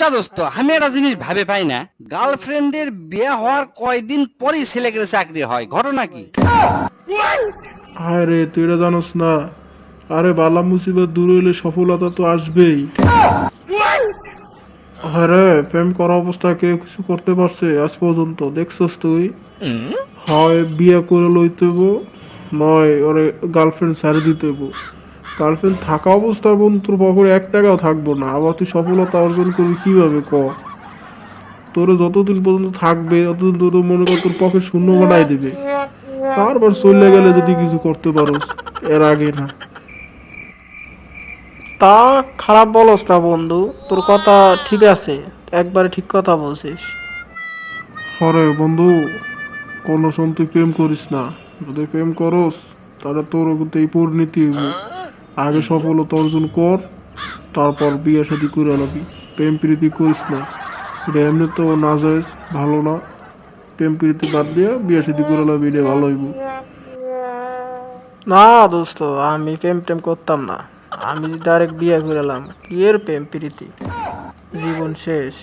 আচ্ছা দোস্ত আমি একটা জিনিস ভাবে পাই না। গার্লফ্রেন্ডের বিয়ে হওয়ার কয়দিন পরেই ছেলেকে চাকরি হয় ঘটনা কি? আরে তুই এটা জানোস না। আরে বালা মুসিবত দূর হইলে সফলতা তো আসবেই। আরে প্রেম করা অবস্থায় কেউ কিছু করতে পারছে আজ পর্যন্ত দেখছস তুই? হয় বিয়ে করে লইতেব নয় ওরে গার্লফ্রেন্ড ছাড়ে দিতেব। গার্লফ্রেন্ড থাকা অবস্থায় বন্ধু তোর পকেটে এক টাকাও থাকব না। আবার তুই সফলতা অর্জন করবি কীভাবে ক? তোর যতদিন পর্যন্ত থাকবে ততদিন তোর মনে কর তোর পকেট শূন্য বানাই দিবে। তারপর চলে গেলে যদি কিছু করতে পারোস এর আগে না। তা খারাপ বলস না বন্ধু তোর কথা ঠিক আছে একবারে ঠিক কথা বলছিস। হরে বন্ধু কোনো সময় তুই প্রেম করিস না। যদি প্রেম করস তাহলে তোর এই পরিণতি হইব। আগে সফলতা অর্জন কর, তারপর বিয়ে শাদি করে আলাবি প্রেম প্রীতি করিস না। এটা এমনি তো না যায় ভালো না। প্রেম প্রীতি বাদ দিয়ে বিয়ে শাদি করে আলাবি এটা ভালো হইব। না দোস্ত, আমি প্রেম টেম করতাম না। আমি ডাইরেক্ট বিয়ে করলাম কি এর প্রেম প্রীতি? জীবন শেষ।